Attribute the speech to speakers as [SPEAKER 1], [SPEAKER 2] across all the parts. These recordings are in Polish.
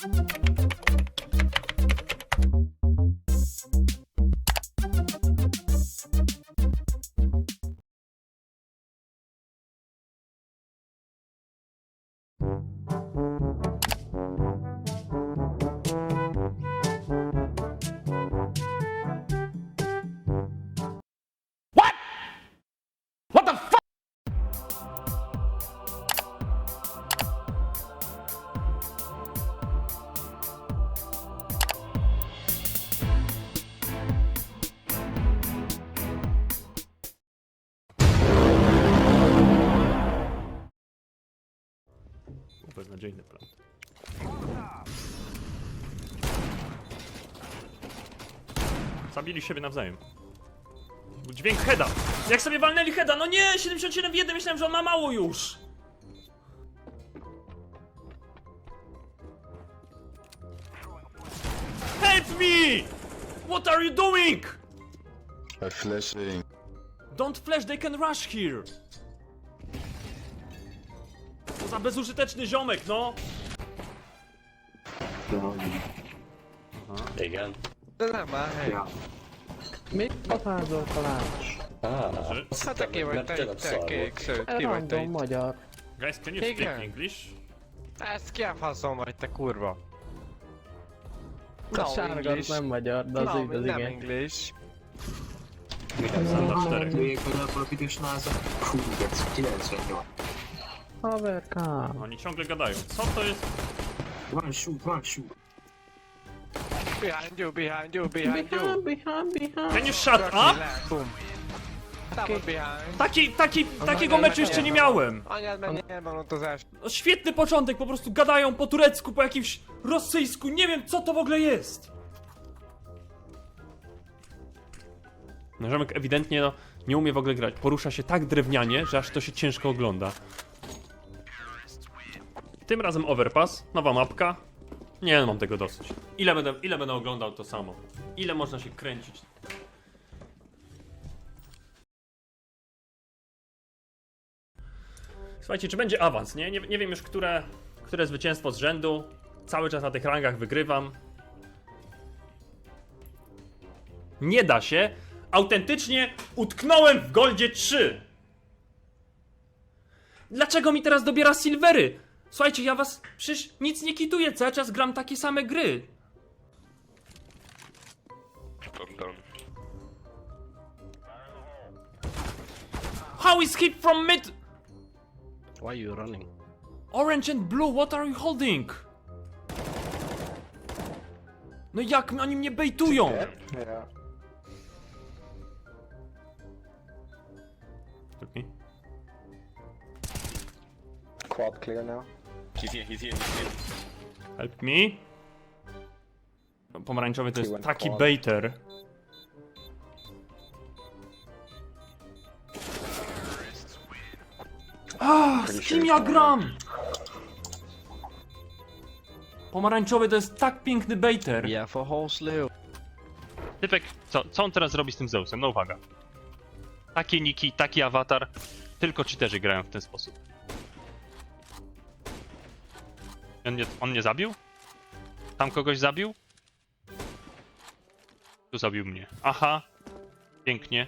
[SPEAKER 1] What Beznadziejny plan. Zabili siebie nawzajem. Dźwięk heada. Jak sobie walnęli heada? No nie! 77 w 1 myślałem, że on ma mało już. Help me! What are you doing?
[SPEAKER 2] I'm flashing.
[SPEAKER 1] Don't flash, they can rush here. Co za bezużyteczny ziomek, no.
[SPEAKER 3] Igen.
[SPEAKER 4] De nem már hely.
[SPEAKER 5] Mit pofázol Kalács?
[SPEAKER 1] Że-
[SPEAKER 4] Hát te ki vagy, te, te kék szőt, ki vagy te
[SPEAKER 5] Random
[SPEAKER 4] itt?
[SPEAKER 5] magyar.
[SPEAKER 1] Guys, can you
[SPEAKER 4] Igen.
[SPEAKER 1] speak English?
[SPEAKER 4] Ezt ki a faszom vagy, te kurva?
[SPEAKER 5] A
[SPEAKER 4] No,
[SPEAKER 5] sárga az
[SPEAKER 4] English.
[SPEAKER 5] nem magyar, de az,
[SPEAKER 4] No,
[SPEAKER 5] igaz,
[SPEAKER 4] nem
[SPEAKER 5] igen.
[SPEAKER 4] English.
[SPEAKER 1] Standard 4.
[SPEAKER 6] Végül a büdös náza. Hú, ez 98.
[SPEAKER 5] Haverkám.
[SPEAKER 1] Oni ciągle gadają. Co to jest?
[SPEAKER 6] One shoot, one shoot.
[SPEAKER 4] Behind you, behind you, behind you.
[SPEAKER 5] Behind, behind, behind.
[SPEAKER 1] Can you shut up?
[SPEAKER 4] Double behind.
[SPEAKER 1] Taki, taki, takiego meczu jeszcze nie miałem.
[SPEAKER 4] Anyád meg nyilvánultozás.
[SPEAKER 1] No, świetny początek, po prostu gadają po turecku, po jakimś rosyjsku, nie wiem co to w ogóle jest. No, Rzemek ewidentnie no, nie umie w ogóle grać. Porusza się tak drewnianie, że aż to się ciężko ogląda. Tym razem overpass, nowa mapka. Nie, no, mam tego dosyć. Ile będę, ile będę oglądał to samo? Ile można się kręcić? Słuchajcie, czy będzie awans, nie? Nie, nie wiem już, które, które zwycięstwo z rzędu. Cały czas na tych rangach wygrywam. Nie da się. Autentycznie utknąłem w Goldzie 3. Dlaczego mi teraz dobiera silvery? Słuchajcie, ja was przecież nic nie kituję, cały czas gram takie same gry. How is hit from mid?
[SPEAKER 3] Why you running?
[SPEAKER 1] Orange and blue, what are you holding? No jak oni mnie bejtują? Okay.
[SPEAKER 2] Quad clear now.
[SPEAKER 3] He's here, he's here, he's here.
[SPEAKER 1] Help me. Pomarańczowy to jest taki baiter. Ah, z kim ja gram? Pomarańczowy to jest tak piękny baiter.
[SPEAKER 3] Ja for Horsley.
[SPEAKER 1] Typek, co, co on teraz robi z tym Zeusem? No uwaga. Takie niki, taki awatar. Tylko cheaterzy grają w ten sposób. On nie, on zabił? Tam kogoś zabił? Tu zabił mnie. Aha. Pięknie.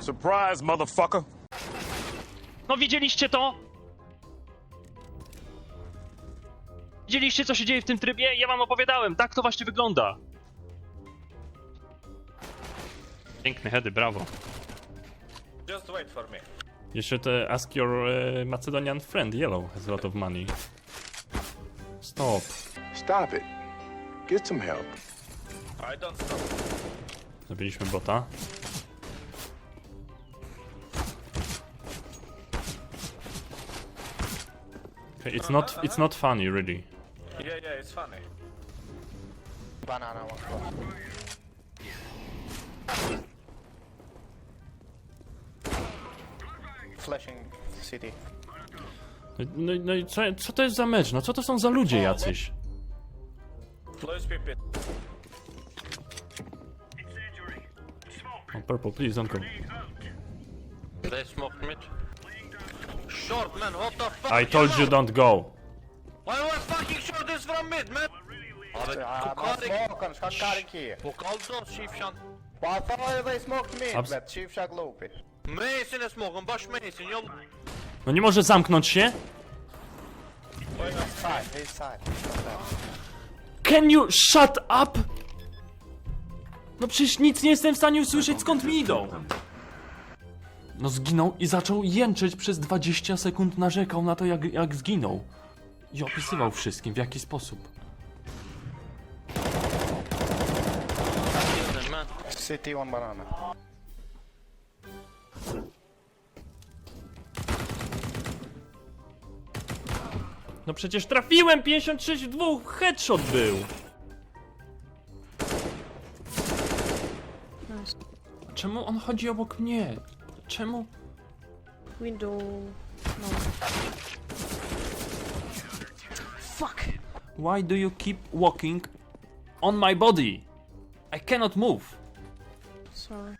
[SPEAKER 7] Surprise, motherfucker.
[SPEAKER 1] No widzieliście to? Widzieliście co się dzieje w tym trybie? Ja wam opowiadałem, tak to właśnie wygląda. Piękne heady, brawo.
[SPEAKER 7] Just wait for me.
[SPEAKER 1] You should uh, ask your uh, Macedonian friend, Yellow has a lot of money. Stop.
[SPEAKER 2] Stop it. Get some help.
[SPEAKER 7] I don't stop.
[SPEAKER 1] Zabiliśmy bota. Okay, it's not it's not funny really.
[SPEAKER 7] Yeah, yeah, it's funny.
[SPEAKER 6] Banana one. Flashing city.
[SPEAKER 1] No, no, no i co, co to jest za mecz? No co to są za ludzie jacyś?
[SPEAKER 7] Close.
[SPEAKER 1] Oh, purple, please don't go.
[SPEAKER 3] They smoked mid. Short, man, what the fuck?
[SPEAKER 1] I told you don't go.
[SPEAKER 3] Why was fucking short this from mid, man? Abi, Kukarik. Bu kaldı Chief Shan.
[SPEAKER 1] Abs-
[SPEAKER 3] Mason smoke, baş Mason, yol.
[SPEAKER 1] No nie może zamknąć się? Can you shut up? No przecież nic nie jestem w stanie usłyszeć skąd mi idą. No zginął i zaczął jęczeć przez 20 sekund narzekał na to jak, jak zginął. I opisywał wszystkim w jaki sposób.
[SPEAKER 2] City one banana.
[SPEAKER 1] No przecież trafiłem 56 w dwóch, headshot był. Czemu on chodzi obok mnie? Czemu?
[SPEAKER 8] Window. No. Fuck!
[SPEAKER 1] Why do you keep walking on my body? I cannot move.
[SPEAKER 8] Sorry.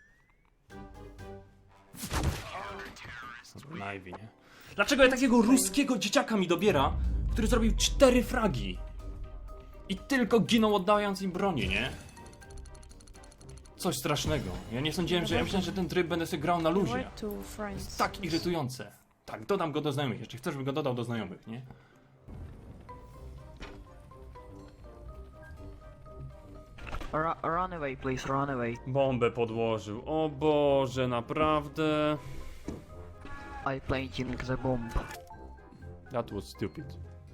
[SPEAKER 1] Ivy, nie? Dlaczego ja takiego ruskiego dzieciaka mi dobiera, który zrobił cztery fragi? I tylko ginął oddając im bronię, nie? Coś strasznego. Ja nie sądziłem, że ja myślałem, że ten tryb będę sobie grał na luzie.
[SPEAKER 8] To friends.
[SPEAKER 1] Tak irytujące. Tak, dodam go do znajomych. Jeszcze chcesz, żebym go dodał do znajomych, nie?
[SPEAKER 9] Ru- run away, please, run away.
[SPEAKER 1] Bombę podłożył. O Boże, naprawdę.
[SPEAKER 9] I planting the bomb.
[SPEAKER 1] That was stupid.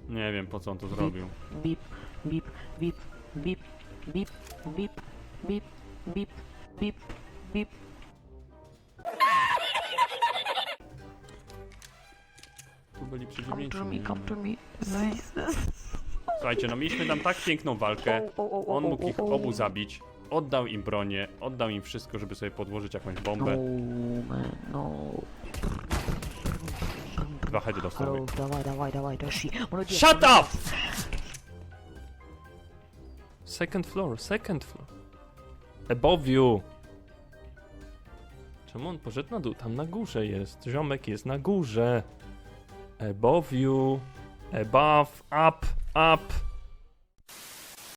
[SPEAKER 1] Nie wiem po co on to zrobił.
[SPEAKER 9] Beep, beep, beep, beep, beep, beep, beep, beep, beep, beep.
[SPEAKER 1] Tu byli
[SPEAKER 9] Come
[SPEAKER 1] przeciwnicy.
[SPEAKER 9] to me, come to me. This.
[SPEAKER 1] Słuchajcie, no mieliśmy tam tak piękną walkę. On mógł ich obu zabić. Oddał im bronię, oddał im wszystko, żeby sobie podłożyć jakąś bombę.
[SPEAKER 9] No, no.
[SPEAKER 1] Dwa hedy dostał.
[SPEAKER 9] Dawaj, dawaj, dawaj.
[SPEAKER 1] Shut up! Second floor, second floor. Above you. Czemu on poszedł na dół? Tam na górze jest. Ziomek jest na górze. Above you. Above, up. Up.